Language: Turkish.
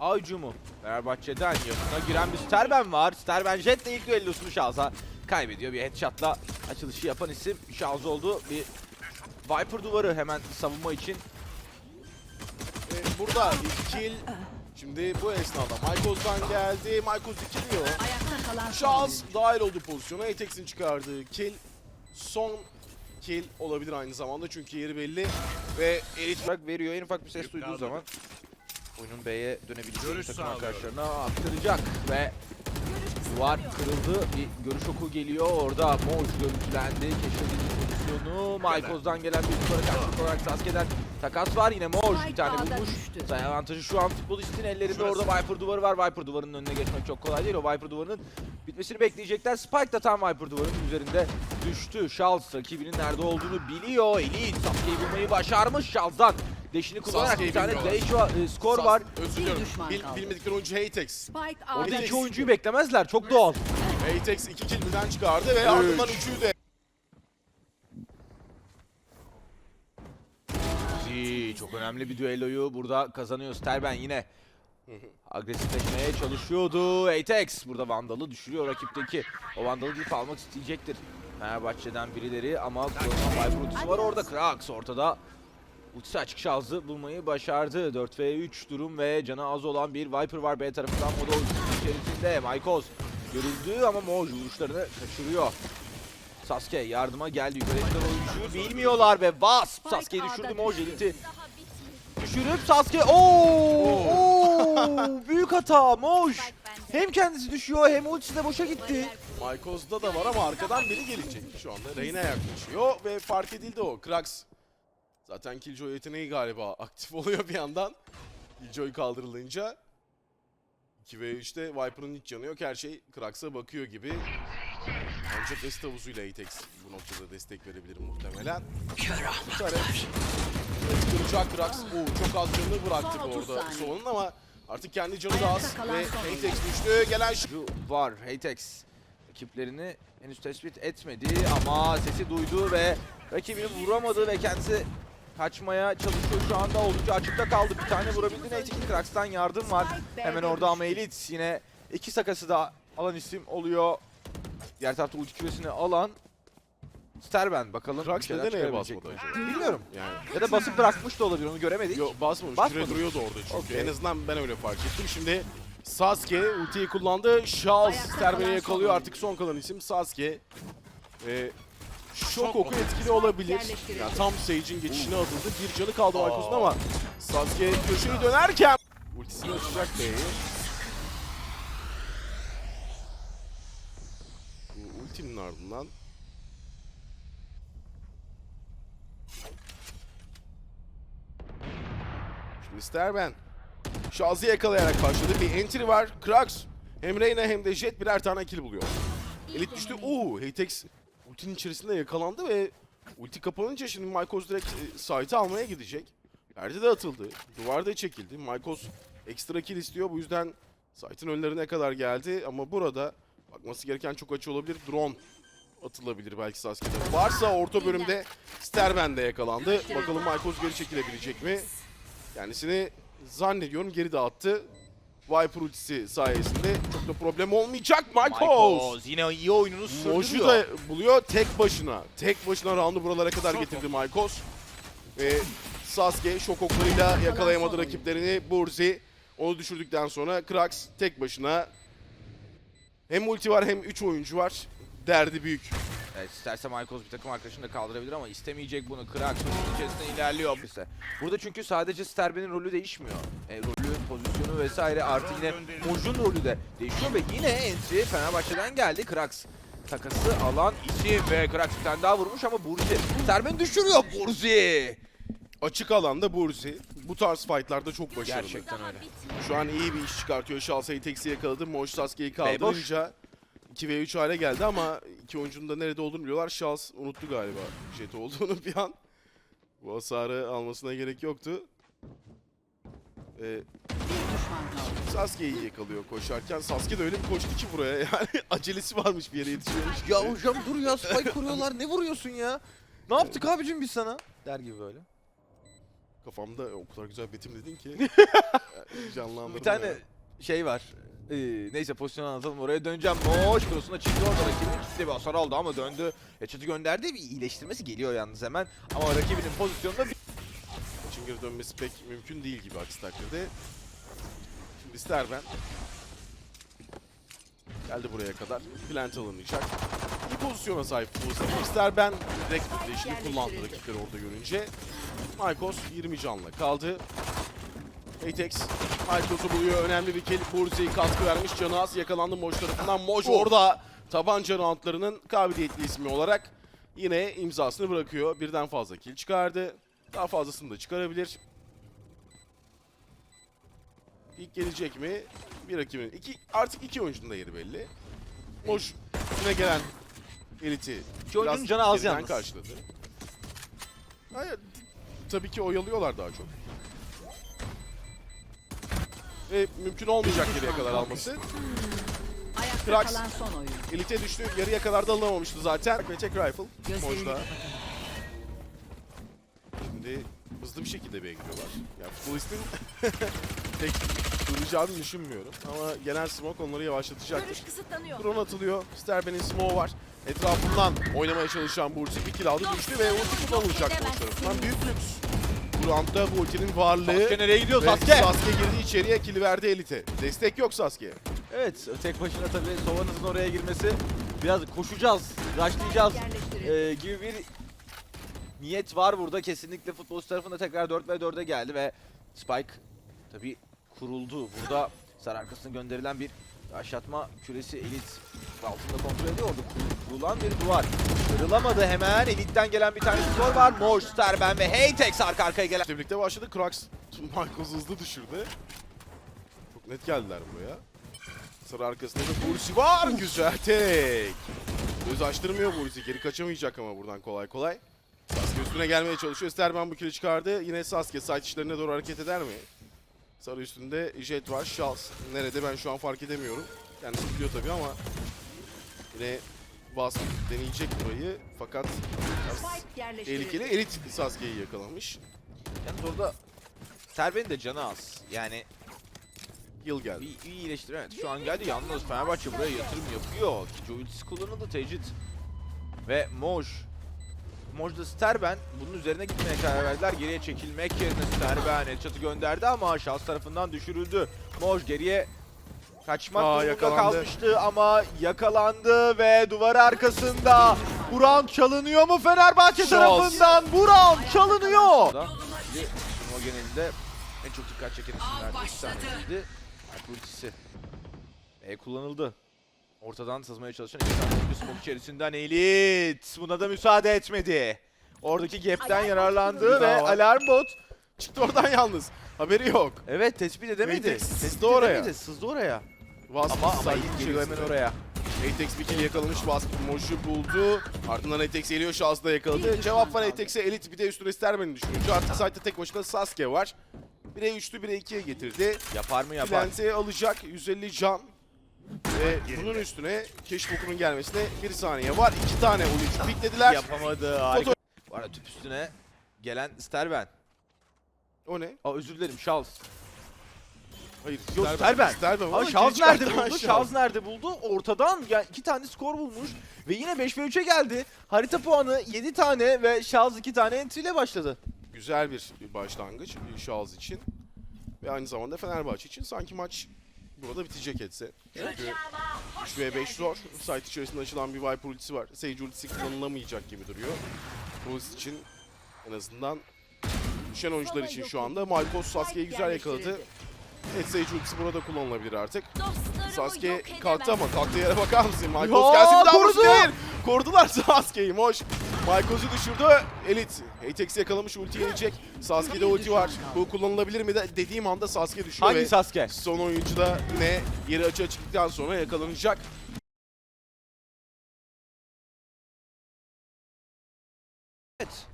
A hücumu. Fenerbahçe'den yakına giren bir Sterben var. Sterben Jet'le ilk düellosunu Şahz'a kaybediyor. Bir headshot'la açılışı yapan isim Şahz oldu. Bir Viper duvarı hemen savunma için. Ee, burada bir kill. Şimdi bu esnada Michael'dan geldi. Michael dikiliyor. Ayakta kalan son Charles dahil oldu pozisyona. Atex'in çıkardığı kill. Son kill olabilir aynı zamanda çünkü yeri belli. Ve Elit veriyor. En ufak bir ses duyduğu zaman oyunun B'ye dönebileceğini Görüş takım sağlıyorum. arkadaşlarına aktaracak ve duvar kırıldı. Bir görüş oku geliyor. Orada Moj görüntülendi. Keşfedildi pozisyonu. Maykoz'dan gelen bir yukarı karşılık olarak Sasuke'den takas var. Yine Moj bir tane düştü. Sayı avantajı şu an futbolistin ellerinde. Şurası. Orada Viper duvarı var. Viper duvarının önüne geçmek çok kolay değil. O Viper duvarının bitmesini bekleyecekler. Spike da tam Viper duvarının üzerinde düştü. Charles rakibinin nerede olduğunu biliyor. Elite Sasuke'yi bulmayı başarmış. Charles'dan deşini kullanarak bir tane. Dejo e, skor var. Özür düşman Bil, bilmedikleri oyuncu Hatex. Spike Orada A'da iki oyuncuyu beklemezler. Çok doğal. Hatex iki kill birden çıkardı ve ardından üçü de. Çok önemli bir düelloyu burada kazanıyor. Sterben yine agresifleşmeye çalışıyordu. Atex burada Vandal'ı düşürüyor rakipteki. O Vandal'ı gidip almak isteyecektir. Fenerbahçe'den birileri ama Viper ultisi var orada. Krax ortada. Ultisi açık şansı bulmayı başardı. 4 v 3 durum ve canı az olan bir Viper var B tarafından. O da ultisinin içerisinde. Maykos görüldü ama Moj vuruşlarını kaçırıyor. Sasuke yardıma geldi. Yukarı çıkan oyuncuyu bilmiyorlar ve Wasp Sasuke'yi düşürdü. Moj eliti düşürüp Sasuke ooo Oo! büyük hata Moj. Hem kendisi düşüyor hem ultisi de boşa gitti. Michael's'da da var ama arkadan biri gelecek. Şu anda Reyna yaklaşıyor ve fark edildi o. Krax zaten Killjoy yeteneği galiba aktif oluyor bir yandan. Killjoy kaldırılınca 2 ve 3'te Viper'ın hiç yanı yok. Her şey Krax'a bakıyor gibi. Ancak Est havuzuyla Atex bu noktada destek verebilir muhtemelen. Bu taraf. Kıracak Krax. Oo, çok az canını bıraktı Son bu 30 arada saniye. Sonun ama artık kendi canı da az. Ve Atex düştü. Gelen şu var Hatex rakiplerini henüz tespit etmedi ama sesi duydu ve rakibini vuramadı ve kendisi kaçmaya çalışıyor şu anda oldukça açıkta kaldı. Bir tane vurabildi Neyse ki Krax'tan yardım var. Hemen orada ama Elite yine iki sakası da alan isim oluyor. Diğer tarafta ulti küresini alan Sterben bakalım. Krax neden çıkarabilecek basmadı acaba? Bilmiyorum. Yani Ya da basıp bırakmış da olabilir onu göremedik. Yo basmamış. Basmadı. Küre duruyordu orada çünkü. Okey. En azından ben öyle fark ettim. Şimdi Sasuke ultiyi kullandı. Charles Ayakta Sterben'i yakalıyor. Artık son kalan isim Sasuke. Ve şok oku etkili olabilir. Yani tam Sage'in geçişine atıldı. Bir canı kaldı Michael's'ın ama Sasuke köşeyi dönerken ultisini açacak B'yi. Bu ultinin ardından Şimdi Sterben Shaz'ı yakalayarak başladı. Bir entry var. Krax hem Reyna hem de Jet birer tane kill buluyor. Elit düştü. Oo, Hatex ultinin içerisinde yakalandı ve ulti kapanınca şimdi Maykos direkt e, site'ı almaya gidecek. Perde de atıldı. Duvar da çekildi. Maykos ekstra kill istiyor. Bu yüzden site'ın önlerine kadar geldi. Ama burada bakması gereken çok açı olabilir. Drone atılabilir belki Sasuke'de. Varsa orta bölümde Sterben de yakalandı. Bakalım Maykos geri çekilebilecek mi? Kendisini zannediyorum geri dağıttı. Viper ultisi sayesinde çok da problem olmayacak. Michaels. Michaels yine iyi oyununu Moju sürdürüyor. da buluyor tek başına. Tek başına roundu buralara kadar Şok getirdi Michaels. Ve Sasuke şok oklarıyla yakalayamadı rakiplerini. Burzi onu düşürdükten sonra Krax tek başına. Hem ulti var hem 3 oyuncu var. Derdi büyük. Evet, isterse Michaels bir takım arkadaşını da kaldırabilir ama istemeyecek bunu. Krax oyunun içerisinde ilerliyor. Ise. Burada çünkü sadece Sterben'in rolü değişmiyor. E, rolü, pozisyonu vesaire artı yine Moj'un rolü de değişiyor ve yine entry Fenerbahçe'den geldi. Krax takası alan isim ve Krax bir tane daha vurmuş ama Burzi. Sterben düşürüyor Burzi. Açık alanda Burzi. Bu tarz fightlarda çok başarılı. Gerçekten öyle. Şu an iyi bir iş çıkartıyor. Şalsa'yı teksi yakaladı. Moj Sasuke'yi kaldırınca 2 ve 3 hale geldi ama iki oyuncunun da nerede olduğunu biliyorlar. Şals unuttu galiba jet olduğunu bir an. Bu hasarı almasına gerek yoktu. Ee. Sasuke'yi yakalıyor koşarken. Sasuke de öyle bir koştu ki buraya. Yani acelesi varmış bir yere yetişiyormuş. Ya hocam dur ya spike kuruyorlar ne vuruyorsun ya? Ne yaptık abicim biz sana? Der gibi böyle. Kafamda o kadar güzel betimledin ki. Canlandırma. Bir tane şey var. Ee, neyse pozisyon anlatalım oraya döneceğim. Moş cross'una çıktı orada rakibinin ciddi bir hasar aldı ama döndü. Headshot'ı gönderdi bir iyileştirmesi geliyor yalnız hemen. Ama rakibinin pozisyonunda bir... Geri dönmesi pek mümkün değil gibi aksi takdirde. Şimdi Sterben geldi buraya kadar. Plant alınacak. İyi pozisyona sahip Mustafa. Sterben direkt flash'ini kullandı rakipleri orada görünce. Maykos 20 canla kaldı. Atex Maykos'u buluyor. Önemli bir kill. Burzi'yi katkı vermiş. Canı az yakalandı Moj tarafından. Moj orada tabanca roundlarının kabiliyetli ismi olarak yine imzasını bırakıyor. Birden fazla kill çıkardı. Daha fazlasını da çıkarabilir. İlk gelecek mi? Bir rakibin. İki, artık iki oyuncunun da yeri belli. Moj yine gelen eliti. İki oyuncunun canı az yalnız. karşıladı. Hayır, tabii ki oyalıyorlar daha çok. Ve mümkün olmayacak geriye kadar alması. Krax. Elite düştü. Yarıya kadar da alamamıştı zaten. Ve tek rifle. Mojda. Şimdi hızlı bir şekilde B'ye gidiyorlar. Ya futbolistin pek duracağını düşünmüyorum. Ama gelen smoke onları yavaşlatacaktır. Görüş kısıtlanıyor. Drone atılıyor. Sterben'in smoke var. Etrafından oynamaya çalışan Bursi bir kill aldı düştü ve ulti kullanılacak Boş tarafından. Büyük lüks. Roundda bu ultinin varlığı Sasuke nereye gidiyor ve Sasuke? Sasuke girdi içeriye kill verdi Elite. Destek yok Sasuke'ye. Evet tek başına tabii Sova'nızın oraya girmesi biraz koşacağız, rushlayacağız Yerleştirin. ee, gibi bir niyet var burada. Kesinlikle futbol tarafında tekrar 4 ve 4'e geldi ve Spike tabii kuruldu. Burada sarı arkasına gönderilen bir aşatma küresi elit altında kontrol ediyor. Orada kur- kurulan bir duvar. Kırılamadı hemen. Elit'ten gelen bir tane skor var. Mor, Sterben ve Heytex arka arkaya gelen. İşte birlikte başladı. Krax Marcos hızlı düşürdü. Çok net geldiler buraya. Sarı arkasında da Bursi var. Güzel tek. Göz açtırmıyor Bursi. Geri kaçamayacak ama buradan kolay kolay. Sasuke üstüne gelmeye çalışıyor. Sterben bu kili çıkardı. Yine Sasuke side içlerine doğru hareket eder mi? Sarı üstünde Jet var. Charles nerede ben şu an fark edemiyorum. Kendisi biliyor tabii ama yine Wasp deneyecek burayı. Fakat tehlikeli. Elit Sasuke'yi yakalamış. Yalnız orada Sterben'in de canı az. Yani Yıl geldi. Bir iyi iyileştir evet. Şu an geldi yalnız Fenerbahçe buraya yatırım yapıyor. Ultisi kullanıldı tecrit. Ve Moj. Moj'da Sterben bunun üzerine gitmeye karar verdiler. Geriye çekilmek yerine Sterben headshot'ı gönderdi ama şahs tarafından düşürüldü. Moj geriye kaçmak Aa, durumunda yakalandı. kalmıştı ama yakalandı ve duvar arkasında. Bu round çalınıyor mu Fenerbahçe Şans. tarafından? Bu round çalınıyor. Şimdi turnuva genelinde en çok dikkat çeken isimlerden tanesiydi. Ultisi. E kullanıldı. Ortadan sızmaya çalışan iki tane smoke içerisinden Elit. Buna da müsaade etmedi. Oradaki gap'ten Alarm yararlandı ve var. alarm bot. Çıktı oradan yalnız. Haberi yok. Evet tespit edemedi. Matrix sızdı oraya. edemedi, Sızdı oraya. Wasp Ama ama Elit geliyor hemen oraya. Atex bir kill yakalamış. Wasp Moj'u buldu. Ardından Atex geliyor. Şahsı da yakaladı. Cevap var Atex'e. Elit bir de üstüne Sterben'i düşününce artık side'de tek başına Sasuke var. 1'e 3'lü 1'e 2'ye getirdi. Yapar mı yapar. Plant'i alacak. 150 can. Ve bunun üstüne keş bokunun gelmesine 1 saniye var. 2 tane oyuncu piklediler. Yapamadı. Harika. Bu arada tüp üstüne gelen Sterben. O ne? Aa özür dilerim Charles. Hayır. Yok Sterben. Sterben. Şaz geri nerede buldu? Şaz nerede buldu? Ortadan ya iki tane skor bulmuş ve yine 5 ve 3'e geldi. Harita puanı 7 tane ve Şaz 2 tane entry ile başladı. Güzel bir başlangıç Şahız için. Ve aynı zamanda Fenerbahçe için sanki maç burada bitecek etse. Çünkü 3 v 5 zor. Site içerisinde açılan bir Viper ultisi var. Sage ultisi kullanılamayacak gibi duruyor. Polis için en azından düşen oyuncular için şu anda. Malkos Sasuke'yi güzel yakaladı. Evet Sage ultisi burada kullanılabilir artık. Sasuke kalktı ama kalktığı yere bakar mısın? Malkos gelsin daha değil. Korudular Sasuke'yi. Moş. Malkoz'u düşürdü. Elit. Atex'i yakalamış ulti yenecek. Sasuke'de ulti var. Bu kullanılabilir mi de dediğim anda Sasuke düşüyor Hangi ve Sasuke? son oyuncu da yine yeri açığa çıktıktan sonra yakalanacak. Evet.